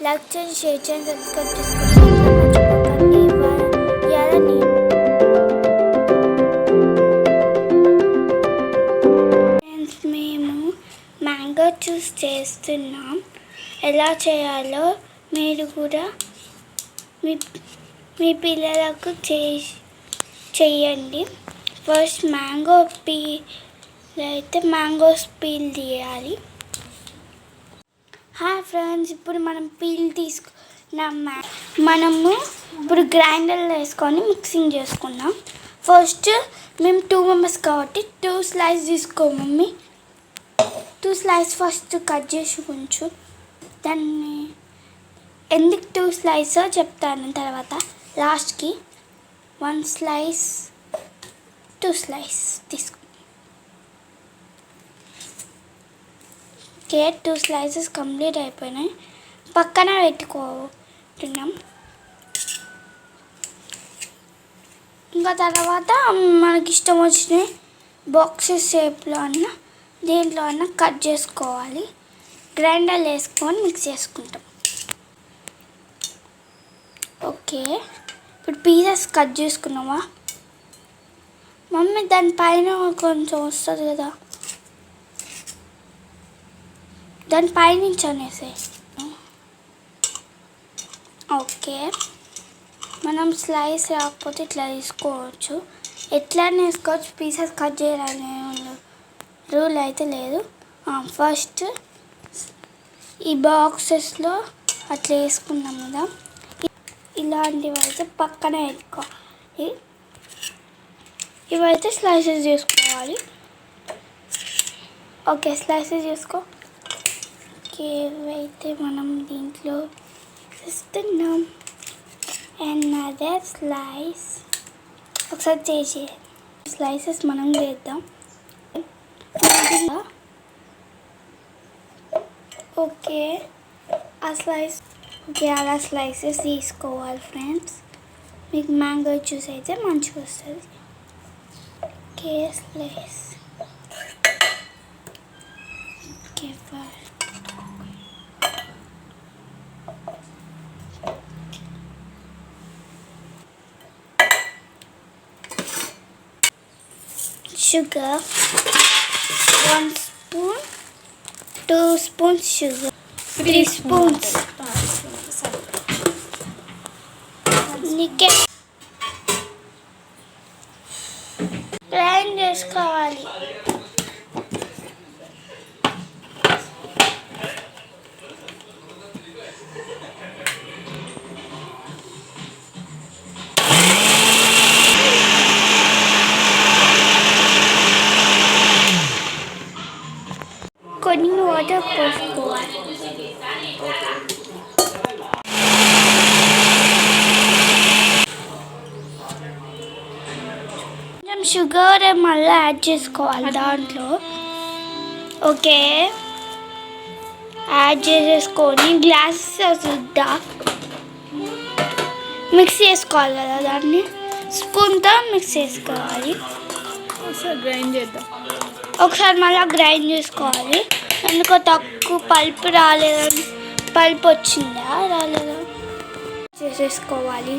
Like చేయండి share చేయండి subscribe చేసుకోండి ఫ్రెండ్స్ మేము మ్యాంగో జ్యూస్ చేస్తున్నాం ఎలా చేయాలో మీరు కూడా మీ మీ పిల్లలకు చే చెయ్యండి ఫస్ట్ మ్యాంగో పీల్ అయితే మ్యాంగోస్ పీల్ తీయాలి హాయ్ ఫ్రెండ్స్ ఇప్పుడు మనం పీల్ తీసుకున్నాం మ్యా- మనము ఇప్పుడు గ్రైండర్లో వేసుకొని మిక్సింగ్ చేసుకున్నాం ఫస్ట్ మేము టూ మెంబర్స్ కాబట్టి టూ స్లైస్ తీసుకో mummy. Two slice first cut చేసి ఉంచు. దాన్ని ఎందుకు టూ స్లైస్ చెప్తాను తర్వాత. లాస్ట్కి వన్ స్లైస్ టూ స్లైస్ తీసుకో కేక్ టూ స్లైసెస్ కంప్లీట్ అయిపోయినాయి. పక్కన పెట్టుకుంటున్నాం ఇంకా తర్వాత మనకి ఇష్టం వచ్చిన బాక్సెస్ షేప్లో అన్న దేంట్లో అన్న కట్ చేసుకోవాలి. గ్రైండర్లు వేసుకొని మిక్స్ చేసుకుంటాం. ఓకే. ఇప్పుడు పీసెస్ కట్ చేసుకున్నావా మమ్మీ దానిపైన కొంచెం వస్తుంది కదా. దాని పైనుంచి అనేసి ఓకే. మనం స్లైస్ రాకపోతే ఇట్లా తీసుకోవచ్చు. ఎట్లా వేసుకోవచ్చు. పీసెస్ కట్ చేయాలనే రూల్ అయితే లేదు. ఫస్ట్ ఈ బాక్సెస్లో అట్లా వేసుకున్నాం కదా. ఇలాంటివి అయితే పక్కన పెట్టుకోవాలి ఇవైతే స్లైసెస్ చేసుకోవాలి. ఓకే స్లైసెస్ చేసుకో. ఓకే మనం దీంట్లో ఇస్తున్నాం అండ్ అదే స్లైస్ ఒకసారి చేసే స్లైసెస్ మనం చేద్దాం. ఓకే ఆ స్లైస్ ఓకే అలా స్లైసెస్ తీసుకోవాలి ఫ్రెండ్స్ మీకు మ్యాంగో జ్యూస్ అయితే మంచిగా వస్తుంది. Okay slice sugar one spoon two spoons sugar three spoons నీకే గ్రైండ్ చేసుకోవాలి కొన్ని వాటర్ పోసుకోవాలి కొంచెం షుగర్ మళ్ళీ యాడ్ చేసుకోవాలి దాంట్లో ఓకే యాడ్ చేసేసుకొని గ్లాసెస్ వద్దా మిక్స్ చేసుకోవాలి కదా దాన్ని స్పూన్తో మిక్స్ చేసుకోవాలి ఒకసారి గ్రైండ్ చేద్దాం ఒకసారి మళ్ళీ గ్రైండ్ చేసుకోవాలి ఎందుకో తక్కువ పల్పు రాలేదని పల్పు వచ్చిందా? రాలేదా? చేసేసుకోవాలి.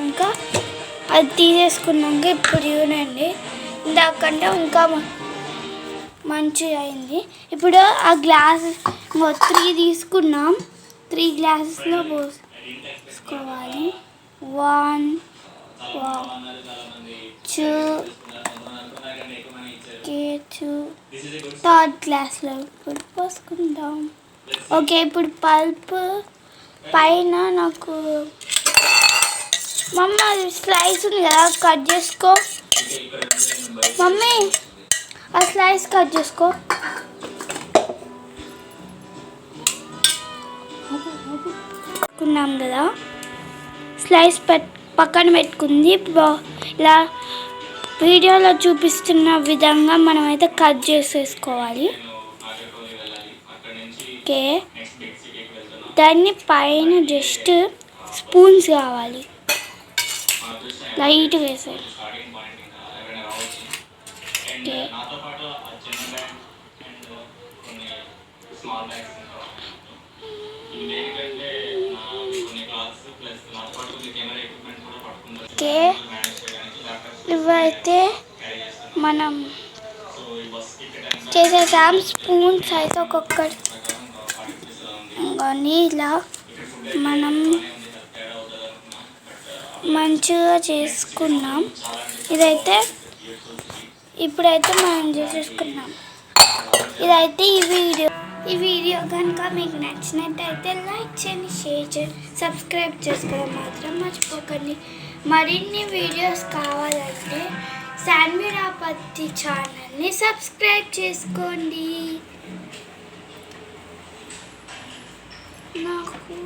ఇంకా అది తీసేసుకున్నాక ఇప్పుడు చూడండి ఇందాకంటే ఇంకా మంచిగా అయింది ఇప్పుడు ఆ గ్లాస్ త్రీ తీసుకున్నాం. త్రీ గ్లాసెస్లో పోసుకోవాలి వన్ టూ టూ థర్డ్ గ్లాస్లో ఇప్పుడు పోసుకుందాం. ఓకే ఇప్పుడు పల్ప్ పైన నాకు మమ్మీ అది స్లైస్ ఉంది కదా కట్ చేసుకో. మమ్మీ ఆ స్లైస్ కట్ చేసుకో. కదా. స్లైస్ పెట్ పక్కన పెట్టుకుంది. ఇలా వీడియోలో చూపిస్తున్న విధంగా మనమైతే కట్ చేసేసుకోవాలి. ఓకే. దాన్ని పైన జస్ట్ స్పూన్స్ కావాలి. లైట్గా వేసాను స్టార్టింగ్ ఓకే. ఇవైతే మనం చేసేసాం స్పూన్స్ అయితే ఒక్కొక్కటి. కానీ ఇలా మనం మంచిగా చేసుకున్నాం ఇదైతే ఇప్పుడైతే మనం చేసేసుకున్నాం ఇదైతే ఈ వీడియో. ఈ వీడియో కనుక మీకు నచ్చినట్టయితే లైక్ చేయండి షేర్ చేయండి సబ్స్క్రైబ్ చేసుకోవడం మాత్రం మర్చిపోకండి. మరిన్ని వీడియోస్ కావాలంటే శాన్విరాపత్తి ఛానల్ని సబ్స్క్రైబ్ చేసుకోండి. నాకు